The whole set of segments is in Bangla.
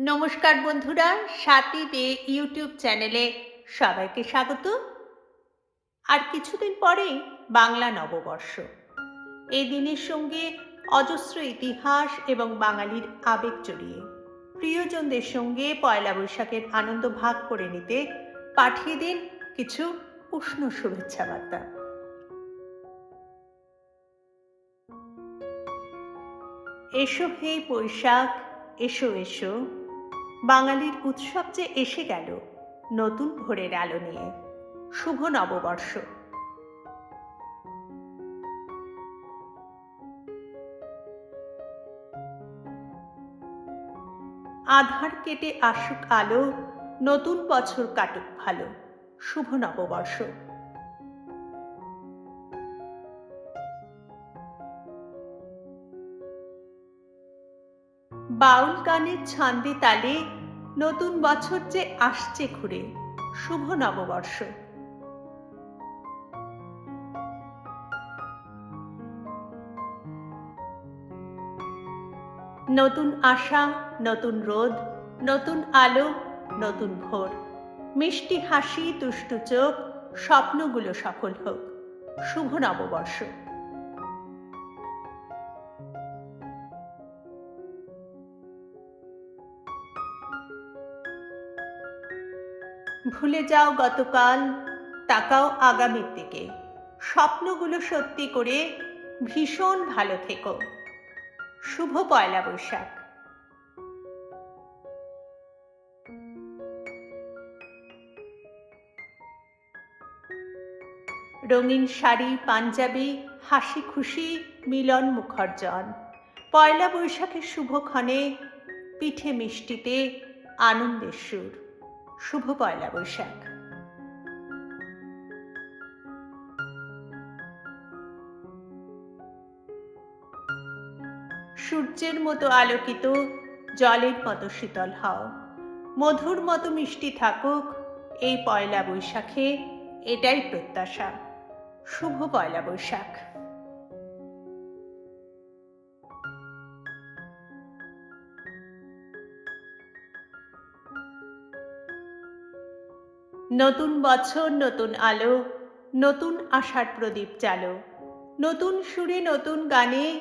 নমস্কার বন্ধুরা, সাথী দে ইউটিউব চ্যানেলে সবাইকে স্বাগত। আর কিছুদিন পরেই বাংলা নববর্ষ। এই দিনের সঙ্গে অজস্র ইতিহাস এবং বাঙালির আবেগ জড়িয়ে। প্রিয়জনদের সঙ্গে পয়লা বৈশাখের আনন্দ ভাগ করে নিতে পাঠিয়ে দিন কিছু উষ্ণ শুভেচ্ছা বার্তা। এসো হে বৈশাখ, এসো এসো। বাঙালির উৎসব যে এসে গেল নতুন ভোরের আলো নিয়ে। শুভ নববর্ষ। আধার কেটে আসুক আলো, নতুন বছর কাটুক ভালো। শুভ নববর্ষ। বাউল গানের ছন্দে তালে নতুন বছর যে আসছে ঘুরে। শুভ নববর্ষ। নতুন আশা, নতুন রোদ, নতুন আলো, নতুন ভোর। মিষ্টি হাসি দুষ্টু চোখ, স্বপ্নগুলো সফল হোক। শুভ নববর্ষ। ভুলে যাও গতকাল, তাকাও আগামীর দিকে স্বপ্নগুলো সত্যি করে ভীষণ ভালো থেকো। শুভ পয়লা বৈশাখ। রঙিন শাড়ি, পাঞ্জাবি, হাসি খুশি, মিলন মুখর্জন। পয়লা বৈশাখের শুভক্ষণে পিঠে মিষ্টিতে আনন্দের সুর। শুভ পয়লা বৈশাখ। সূর্যের মতো আলোকিত, জলের মতো শীতল হও। মধুর মতো মিষ্টি থাকুক এই পয়লা বৈশাখে, এটাই প্রত্যাশা। শুভ পয়লা বৈশাখ। নতুন বছর, নতুন আলো, নতুন আশার প্রদীপ চালো, নতুন সুরে নতুন গানে,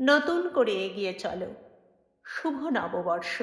নতুন করে এগিয়ে চলো। শুভ নববর্ষ।